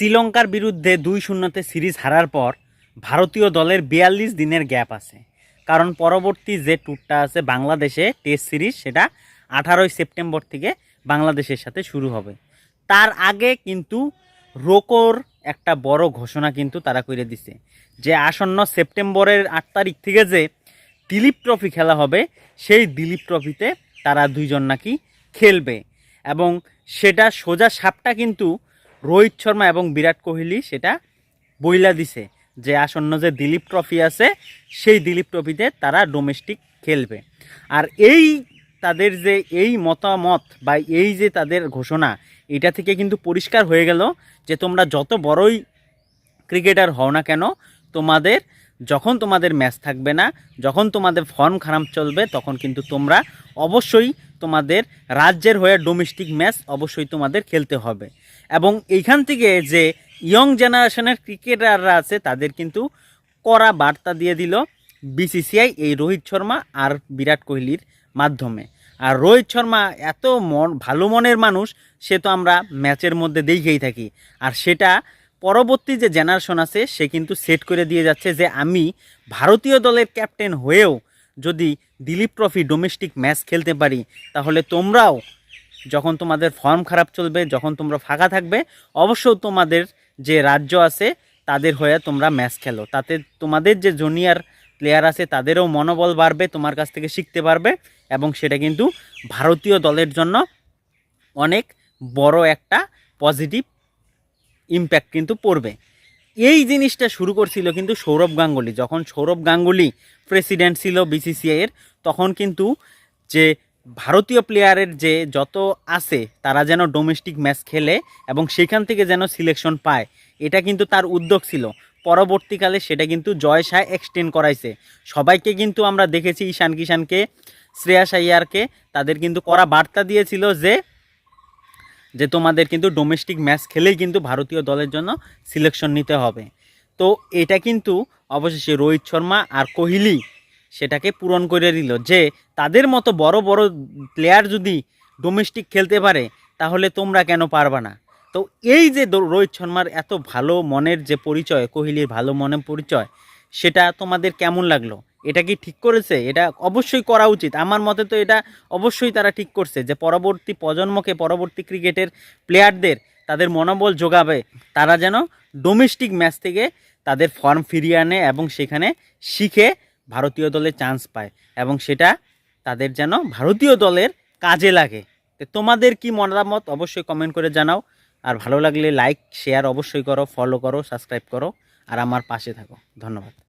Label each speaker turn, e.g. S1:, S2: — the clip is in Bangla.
S1: শ্রীলঙ্কার বিরুদ্ধে দুই শূন্যতে সিরিজ হারার পর ভারতীয় দলের বিয়াল্লিশ দিনের গ্যাপ আছে। কারণ পরবর্তী যে ট্যুরটা আছে বাংলাদেশে, টেস্ট সিরিজ, সেটা আঠারোই সেপ্টেম্বর থেকে বাংলাদেশের সাথে শুরু হবে। তার আগে কিন্তু রোকোর একটা বড় ঘোষণা কিন্তু তারা করে দিছে, যে আসন্ন সেপ্টেম্বরের আট তারিখ থেকে যে দিলীপ ট্রফি খেলা হবে, সেই দিলীপ ট্রফিতে তারা দুইজন নাকি খেলবে। এবং সেটা সোজা সাপটা কিন্তু রোহিত শর্মা এবং বিরাট কোহলি সেটা বইলা দিছে যে আসন্ন যে দিলীপ ট্রফি আছে, সেই দিলীপ ট্রফিতে তারা ডোমেস্টিক খেলবে। আর এই তাদের যে এই মতামত বা এই যে তাদের ঘোষণা, এটা থেকে কিন্তু পরিষ্কার হয়ে গেল যে তোমরা যত বড়ই ক্রিকেটার হও না কেন, তোমাদের যখন তোমাদের ম্যাচ থাকবে না, যখন তোমাদের ফর্ম খারাপ চলবে, তখন কিন্তু তোমরা অবশ্যই তোমাদের রাজ্যের হয়ে ডোমেস্টিক ম্যাচ অবশ্যই তোমাদের খেলতে হবে। এবং এইখান থেকে যে ইয়ং জেনারেশনের ক্রিকেটাররা আছে, তাদের কিন্তু কড়া বার্তা দিয়ে দিল বিসিসিআই এই রোহিত শর্মা আর বিরাট কোহলির মাধ্যমে। আর রোহিত শর্মা এত মন, ভালো মনের মানুষ, সে তো আমরা ম্যাচের মধ্যে দেখেই থাকি। আর সেটা পরবর্তী যে জেনারেশন আছে, সে কিন্তু সেট করে দিয়ে যাচ্ছে যে আমি ভারতীয় দলের ক্যাপ্টেন হয়েও যদি দিলীপ ট্রফি ডোমেস্টিক ম্যাচ খেলতে পারি, তাহলে তোমরাও যখন তোমাদের ফর্ম খারাপ চলবে, যখন তোমরা ফাঁকা থাকবে, অবশ্যই তোমাদের যে রাজ্য আছে, তাদের হয়ে তোমরা ম্যাচ খেলো। তাতে তোমাদের যে জুনিয়র প্লেয়ার আছে, তাদেরও মনোবল বাড়বে, তোমার কাছ থেকে শিখতে পারবে এবং সেটা কিন্তু ভারতীয় দলের জন্য অনেক বড় একটা পজিটিভ ইম্প্যাক্ট কিন্তু পড়বে। এই জিনিসটা শুরু করছিল কিন্তু সৌরভ গাঙ্গুলি। যখন সৌরভ গাঙ্গুলি প্রেসিডেন্ট ছিল বিসিসিআইয়ের তখন কিন্তু যে ভারতীয় প্লেয়ারের যে যত আছে, তারা যেন ডোমেস্টিক ম্যাচ খেলে এবং সেখান থেকে যেন সিলেকশন পায়, এটা কিন্তু তার উদ্যোগ ছিল। পরবর্তীকালে সেটা কিন্তু জয় শাহ এক্সটেন্ড করাইছে। সবাইকে কিন্তু আমরা দেখেছি ঈশান কিষানকে শ্রেয়াস আইয়ারকে তাদের কিন্তু করা বার্তা দিয়েছিল যে যে তোমাদের কিন্তু ডোমেস্টিক ম্যাচ খেলেই কিন্তু ভারতীয় দলের জন্য সিলেকশন নিতে হবে। তো এটা কিন্তু অবশেষে রোহিত শর্মা আর কোহলি সেটাকে পূরণ করে দিল যে তাদের মতো বড় বড় প্লেয়ার যদি ডোমেস্টিক খেলতে পারে, তাহলে তোমরা কেন পারবা না? তো এই যে রোহিত শর্মার এত ভালো মনের যে পরিচয়, কোহলির ভালো মনের পরিচয়, সেটা তোমাদের কেমন লাগল? এটা কি ঠিক করেছে? এটা অবশ্যই করা উচিত। আমার মতে তো এটা অবশ্যই তারা ঠিক করছে যে পরবর্তী প্রজন্মকে, পরবর্তী ক্রিকেটের প্লেয়ারদের তাদের মনোবল যোগাবে। তারা যেন ডোমেস্টিক ম্যাচ থেকে তাদের ফর্ম ফিরিয়ে আনে এবং সেখানে শিখে ভারতীয় দলে চান্স পায় এবং সেটা তাদের যেন ভারতীয় দলের কাজে লাগে। তোমাদের কি মতামত অবশ্যই কমেন্ট করে জানাও। আর ভালো লাগলে লাইক শেয়ার অবশ্যই করো ফলো করো সাবস্ক্রাইব করো, আর আমার পাশে থাকো। ধন্যবাদ।